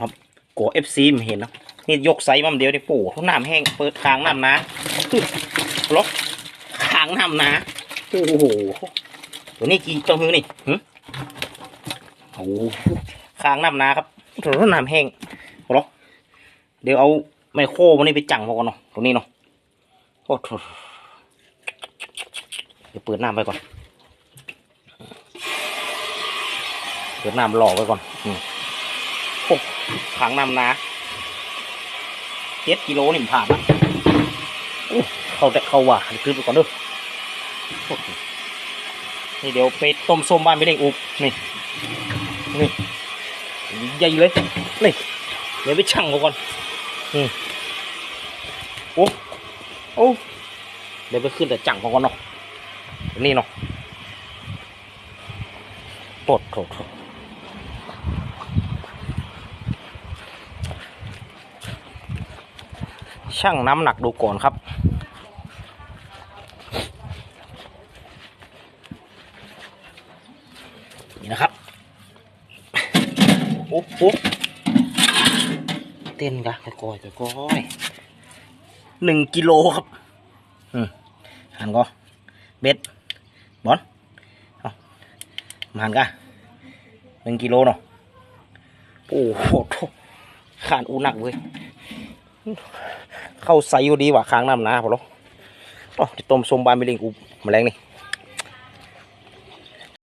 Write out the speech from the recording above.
ครับกัวเอฟซีมเห็นนะนี่ยกไซส์มาเดียวนี่ปู่ทุกน้ำแห้งเปิดคางน้ำนะล็อกคางน้ำนะโอ้โหตัวนี้กี่ตัวมือนี่หึโอ้โหคางน้ำนะครับตัวน้ำแห้งล็อกเดี๋ยวเอาไมโครมันนี่ไปจังมาก่อนเนาะตรงนี้เนาะโอ้โหเดี๋ยวเปิดน้ำไปก่อนเปิดน้ำหล่อไว้ก่อนอืม โอ้ขังน้ำนาเจ็ดกิโลนี่มันผ่านละโอ้เขาแต่เขาว่าขึ้นไปก่อนเด้อนี่เดี๋ยวไปต้มส้มบ้านไม่ได้อุบนี่นี่ใหญ่เลยนี่เดี๋ยวไปชั่งก่อนอืมโอ้โอ้เดี๋ยวไปขึ้นแต่จังก่อนเนาะนี่เนาะโทษโทษโทษ ช่างน้ำหนักดูก่อนครับ นี่นะครับโอ้โหเต้นกะกะกอยกะกอยหนึ่งกิโลครับอืมหันก็เบ็ดบอลมาหันกะหนึ่งกิโลเนาะโอ้โหขานอูหนักเว้ย เข้าใส่อยู่ดีว่ะค้างน้ำนะพอแล้วต้มสมบานไปเลี้ยงกูแมลงนี่